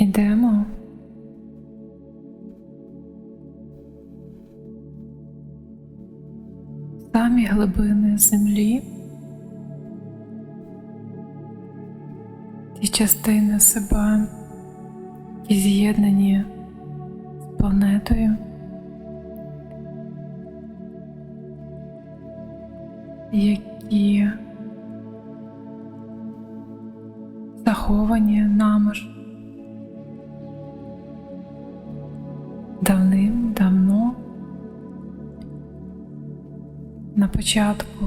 ідемо. Самі глибини землі, ті частини себе, які з'єднані з планетою, які заховані нами ж початку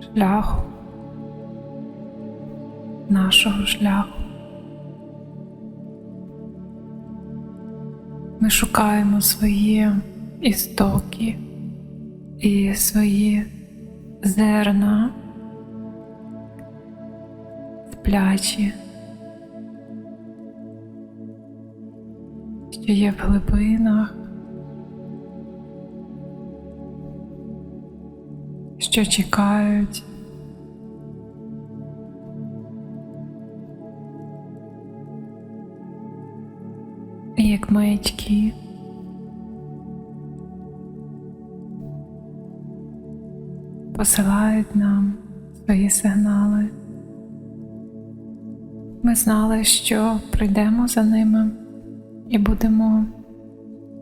шляху, нашого шляху. Ми шукаємо свої істоки і свої зерна сплячі, що є в глибинах, що чекають. Як маячки. Посилають нам свої сигнали. Ми знали, що прийдемо за ними і будемо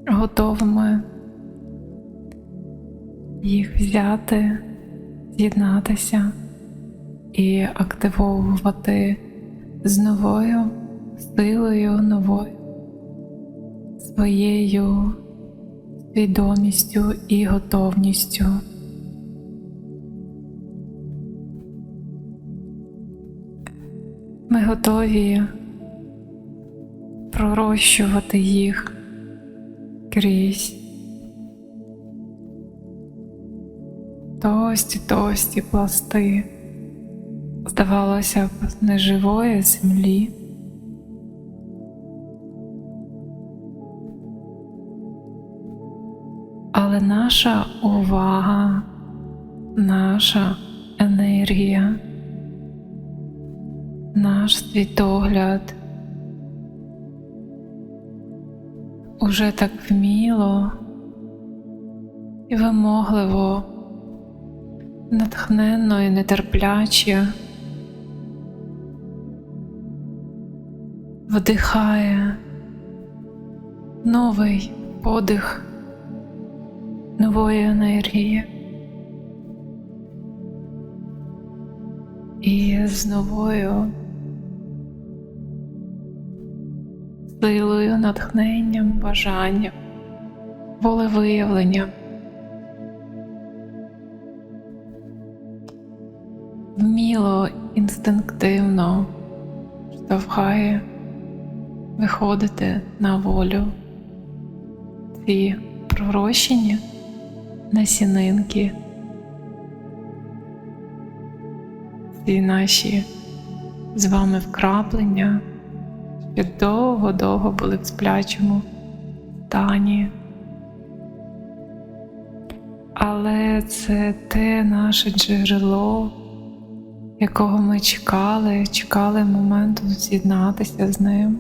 готовими їх взяти, з'єднатися і активовувати з новою силою, новою своєю свідомістю і готовністю. Ми готові пророщувати їх крізь товсті товсті пласти, здавалося б, неживої землі. Але наша увага, наша енергія, наш світогляд уже так вміло і вимогливо, натхненно і нетерпляче вдихає новий подих нової енергії. І з новою силою, натхненням, бажанням, волевиявленням. Вміло, інстинктивно штовхає виходити на волю ці пророщення насінинки, ці наші з вами вкраплення, що довго-довго були в сплячому стані. Але це те наше джерело, якого ми чекали, чекали моменту з'єднатися з ним.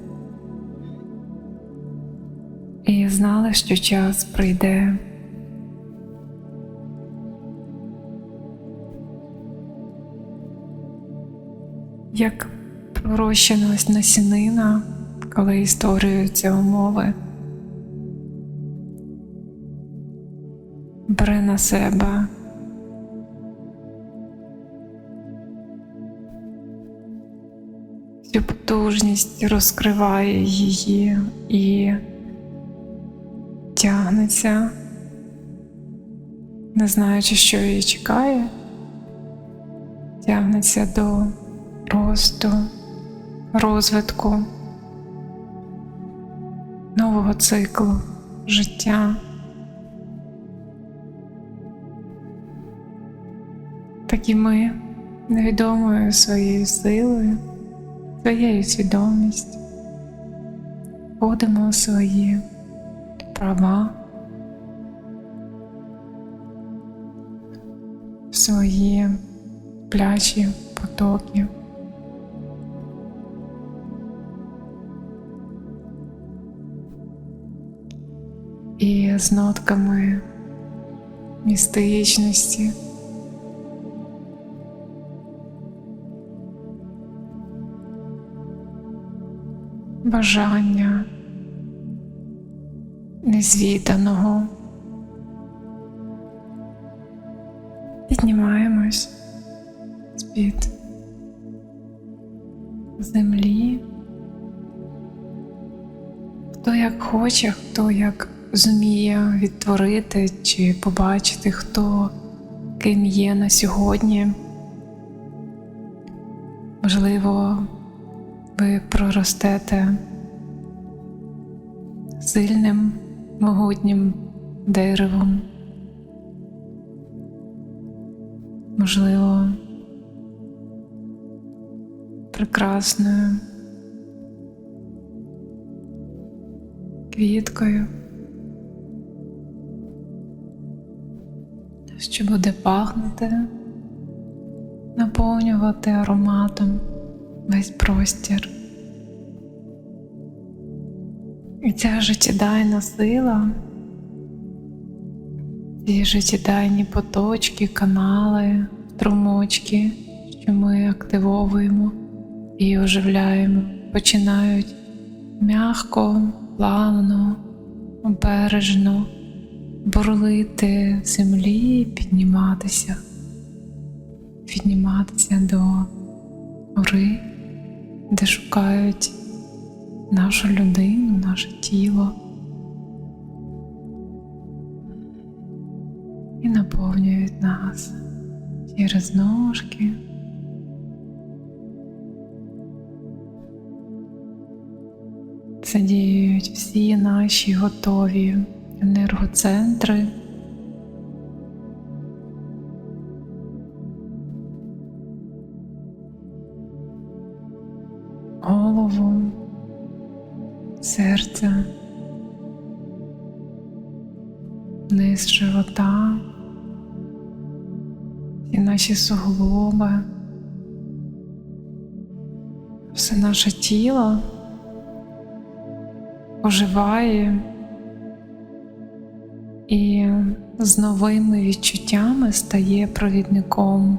І знали, що час прийде. Як пророщеnost насінина, коли історюються умови, бере на себе потужність, розкриває її і тягнеться, не знаючи, що її чекає, тягнеться до росту, розвитку, нового циклу життя. Так і ми невідомою своєю силою, своєю свідомістю, будемо свої права, свої плячі потоки. І з нотками містичності. Бажання незвіданого. Піднімаємось з-під землі. Хто як хоче, хто як зуміє відтворити чи побачити, хто ким є на сьогодні. Можливо, ви проростете сильним, могутнім деревом. Можливо, прекрасною квіткою, що буде пахнути, наповнювати ароматом весь простір. І ця життєдайна сила, ці життєдайні поточки, канали, струмочки, що ми активовуємо і оживляємо, починають м'яко, плавно, обережно бурлити землі, підніматися, підніматися до гори, де шукають нашу людину, наше тіло і наповнюють нас через ножки. Задіюють всі наші готові енергоцентри. І суглоби, все наше тіло оживає. І з новими відчуттями стає провідником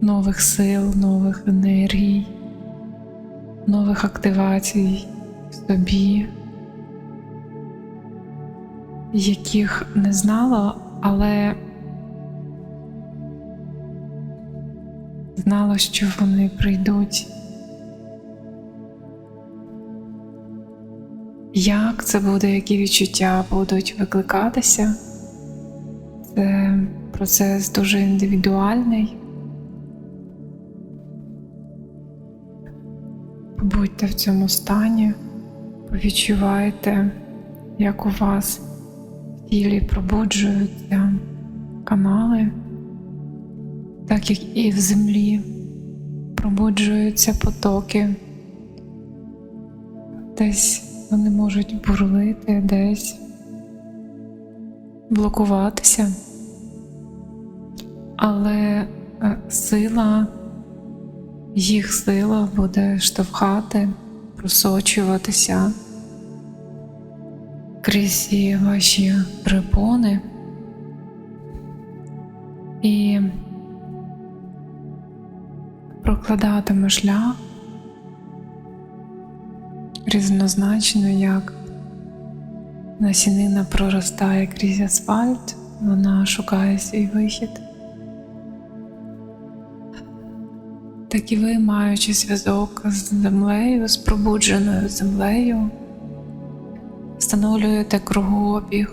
нових сил, нових енергій, нових активацій в собі, яких не знала, але знала, що вони прийдуть. Як це буде, які відчуття будуть викликатися? Це процес дуже індивідуальний. Побудьте в цьому стані, повідчувайте, як у вас тілі пробуджуються канали, так як і в землі пробуджуються потоки. Десь вони можуть бурлити десь, блокуватися, але е, сила, їх сила буде штовхати, просочуватися крізь ваші припони і прокладатиме шлях різнозначно, як насінина проростає крізь асфальт, вона шукає свій вихід. Так і ви, маючи зв'язок з землею, з пробудженою землею, встановлюєте кругообіг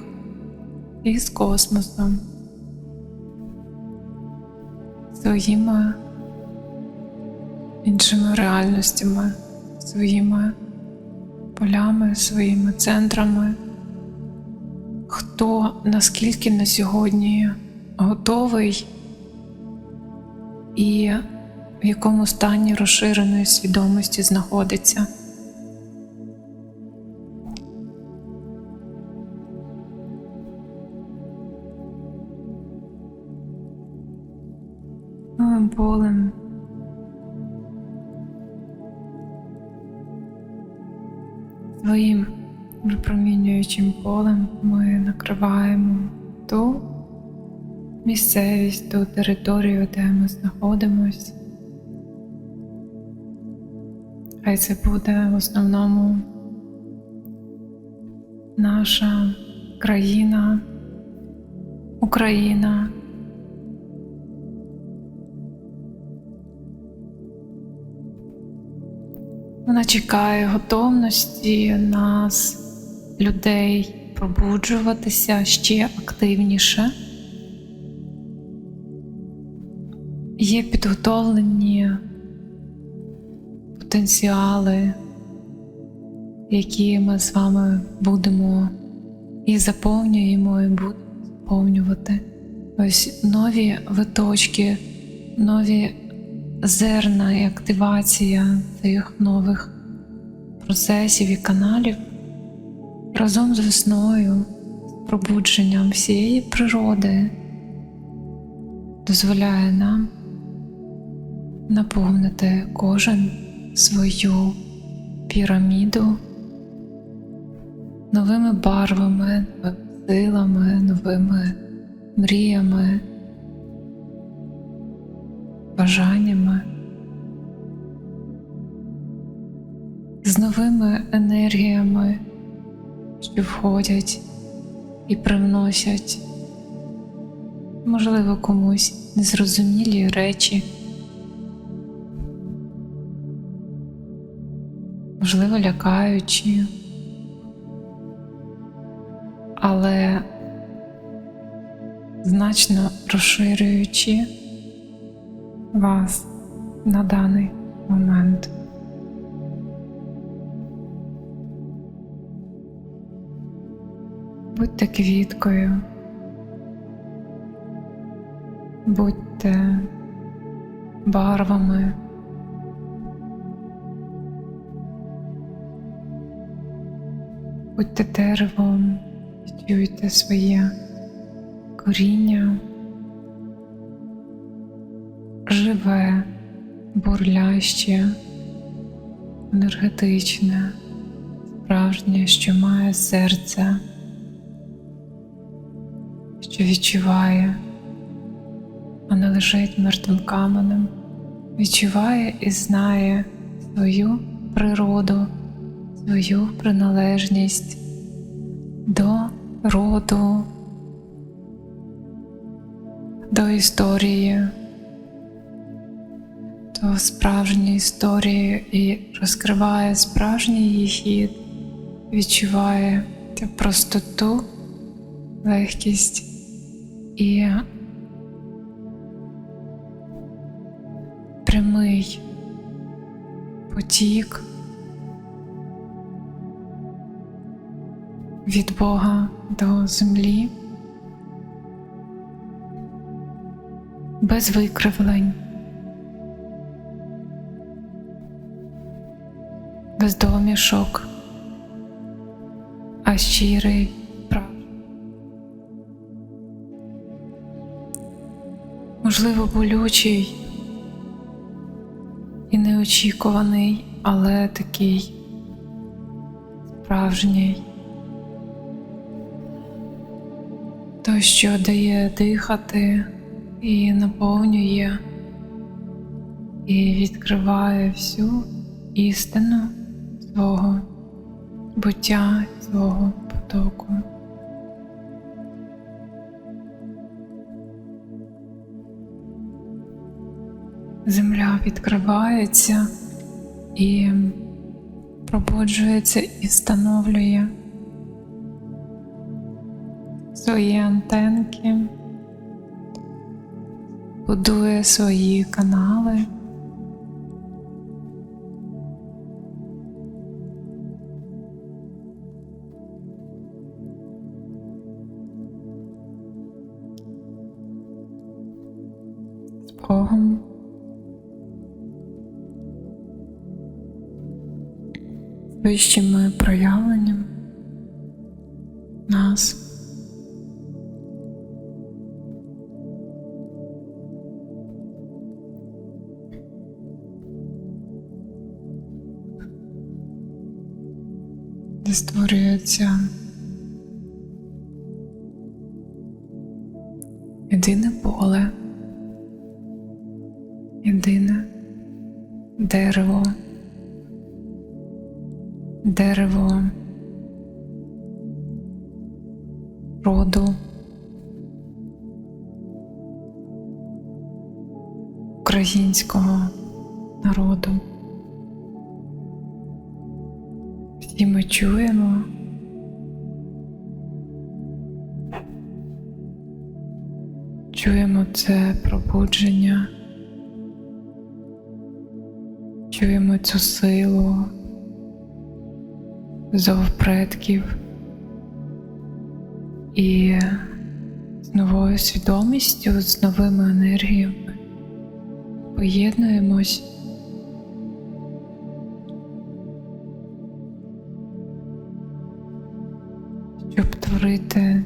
із космосом, своїми іншими реальностями, своїми полями, своїми центрами, хто наскільки на сьогодні готовий і в якому стані розширеної свідомості знаходиться. Своїм випромінюючим полем ми накриваємо ту місцевість, ту територію, де ми знаходимося. Хай це буде в основному наша країна, Україна. Вона чекає готовності нас, людей, пробуджуватися ще активніше. Є підготовлені потенціали, які ми з вами будемо і заповнюємо, і будемо заповнювати. Ось нові виточки, нові зерна і активація цих нових процесів і каналів разом з весною, з пробудженням всієї природи дозволяє нам наповнити кожен свою піраміду новими барвами, новими силами, новими мріями, бажаннями, з новими енергіями, що входять і привносять, можливо, комусь незрозумілі речі. можливо, лякаючі, але значно розширюючи вас на даний момент. Будьте квіткою, будьте барвами. Будьте деревом, відчуйте своє коріння, живе, бурляще, енергетичне, справжнє, що має серце, що відчуває, а не лежить мертвим каменем, відчуває і знає свою природу свою приналежність до роду, до історії, до справжньої історії і розкриває справжній її хід, відчуває простоту, легкість і прямий потік. від Бога до землі, без викривлень, без домішок, а щирий прав. Можливо, болючий і неочікуваний, але такий справжній. той, що дає дихати і наповнює і відкриває всю істину свого буття, свого потоку. Земля відкривається і пробуджується і встановлює свої антенки, будує свої канали. Вищими проявленнями нас. де створюється єдине поле, єдине дерево, дерево роду. Українського народу. Всі ми чуємо. Чуємо це пробудження, чуємо цю силу зов предків і з новою свідомістю, з новими енергіями поєднуємось. щоб творити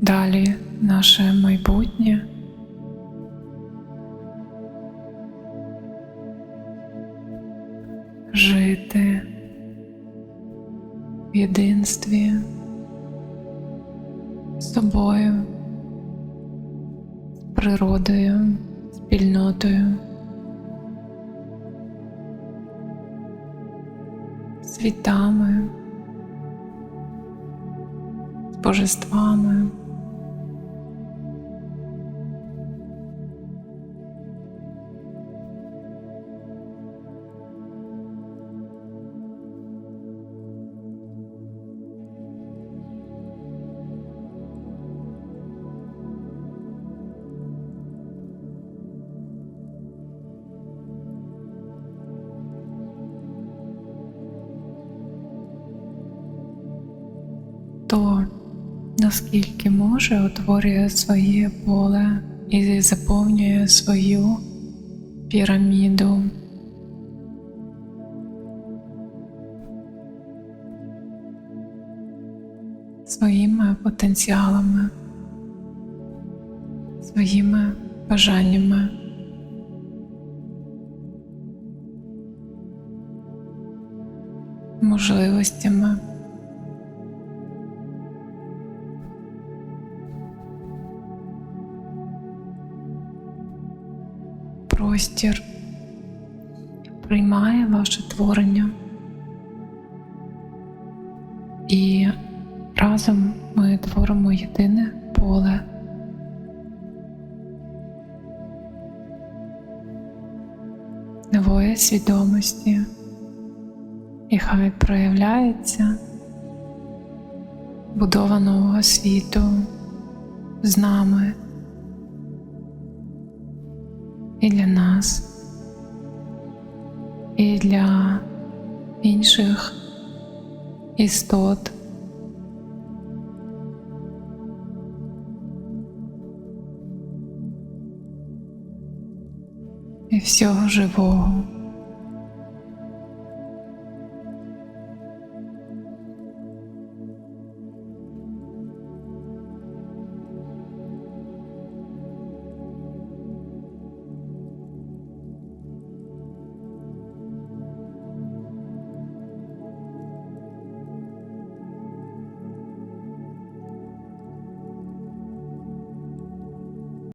далі наше майбутнє. Світами з божествами. Може, утворює своє поле і заповнює свою піраміду. Своїми потенціалами, своїми бажаннями. Можливостями. Простір приймає ваше творення. І разом ми творимо єдине поле. Нової свідомості, і хай проявляється будованого світу з нами і для нас, і для інших істот. І всього живого.